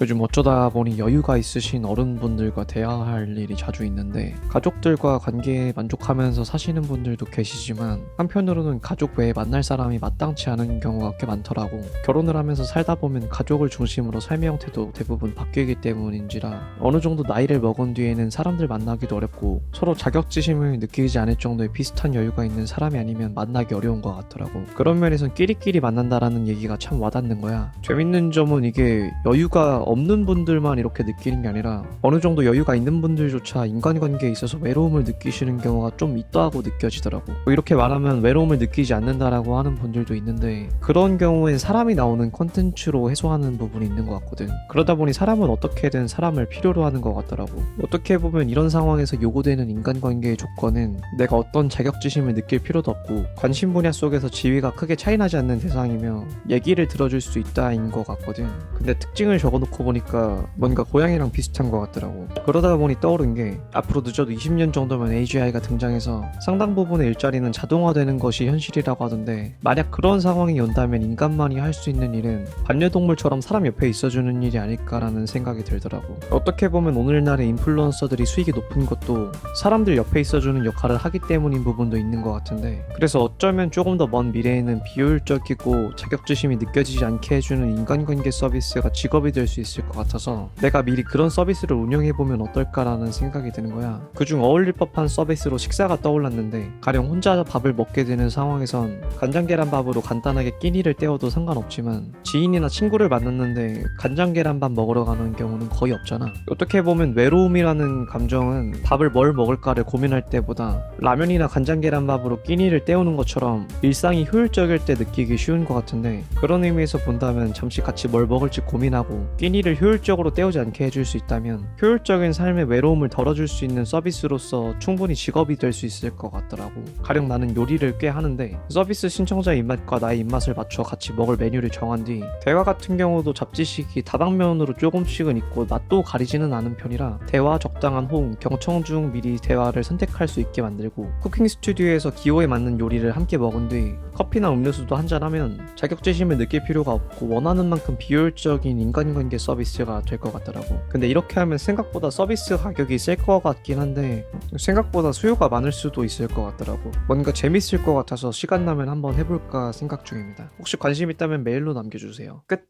요즘 어쩌다 보니 여유가 있으신 어른분들과 대화할 일이 자주 있는데 가족들과 관계에 만족하면서 사시는 분들도 계시지만 한편으로는 가족 외에 만날 사람이 마땅치 않은 경우가 꽤 많더라고. 결혼을 하면서 살다 보면 가족을 중심으로 삶의 형태도 대부분 바뀌기 때문인지라 어느 정도 나이를 먹은 뒤에는 사람들 만나기도 어렵고 서로 자격지심을 느끼지 않을 정도의 비슷한 여유가 있는 사람이 아니면 만나기 어려운 것 같더라고. 그런 면에선 끼리끼리 만난다라는 얘기가 참 와닿는 거야. 재밌는 점은 이게 여유가 없는 분들만 이렇게 느끼는 게 아니라 어느 정도 여유가 있는 분들조차 인간관계에 있어서 외로움을 느끼시는 경우가 좀 있다고 느껴지더라고. 뭐 이렇게 말하면 외로움을 느끼지 않는다라고 하는 분들도 있는데 그런 경우엔 사람이 나오는 컨텐츠로 해소하는 부분이 있는 것 같거든. 그러다 보니 사람은 어떻게든 사람을 필요로 하는 것 같더라고. 어떻게 보면 이런 상황에서 요구되는 인간관계의 조건은 내가 어떤 자격지심을 느낄 필요도 없고 관심 분야 속에서 지위가 크게 차이나지 않는 대상이며 얘기를 들어줄 수 있다인 것 같거든. 근데 특징을 적어놓고 보니까 뭔가 고양이랑 비슷한 것 같더라고. 그러다 보니 떠오른 게 앞으로 늦어도 20년 정도면 AGI가 등장해서 상당 부분의 일자리는 자동화되는 것이 현실이라고 하던데 만약 그런 상황이 온다면 인간만이 할 수 있는 일은 반려동물처럼 사람 옆에 있어주는 일이 아닐까라는 생각이 들더라고. 어떻게 보면 오늘날의 인플루언서들이 수익이 높은 것도 사람들 옆에 있어주는 역할을 하기 때문인 부분도 있는 것 같은데 그래서 어쩌면 조금 더 먼 미래에는 비효율적이고 자격지심이 느껴지지 않게 해주는 인간관계 서비스가 직업이 될 수 있을 것 같아서 내가 미리 그런 서비스를 운영해보면 어떨까라는 생각이 드는 거야. 그중 어울릴 법한 서비스로 식사가 떠올랐는데 가령 혼자 밥을 먹게 되는 상황에선 간장 계란밥으로 간단하게 끼니를 때워도 상관없지만 지인이나 친구를 만났는데 간장 계란밥 먹으러 가는 경우는 거의 없잖아. 어떻게 보면 외로움이라는 감정은 밥을 뭘 먹을까를 고민할 때보다 라면이나 간장 계란밥으로 끼니를 때우는 것처럼 일상이 효율적일 때 느끼기 쉬운 것 같은데 그런 의미에서 본다면 잠시 같이 뭘 먹을지 고민하고 끼니 를 효율적으로 때우지 않게 해줄 수 있다면 효율적인 삶의 외로움을 덜어줄 수 있는 서비스로서 충분히 직업이 될 수 있을 것 같더라고. 가령 나는 요리를 꽤 하는데 서비스 신청자의 입맛과 나의 입맛을 맞춰 같이 먹을 메뉴를 정한 뒤 대화 같은 경우도 잡지식이 다방면으로 조금씩은 있고 맛도 가리지는 않은 편이라 대화 적당한 호응 경청 중 미리 대화를 선택할 수 있게 만들고 쿠킹 스튜디오에서 기호에 맞는 요리를 함께 먹은 뒤 커피나 음료수도 한잔하면 자격지심을 느낄 필요가 없고 원하는 만큼 비효율적인 인간관계 서비스가 될 것 같더라고. 근데 이렇게 하면 생각보다 서비스 가격이 셀 것 같긴 한데 생각보다 수요가 많을 수도 있을 것 같더라고. 뭔가 재밌을 것 같아서 시간 나면 한번 해볼까 생각 중입니다. 혹시 관심 있다면 메일로 남겨주세요. 끝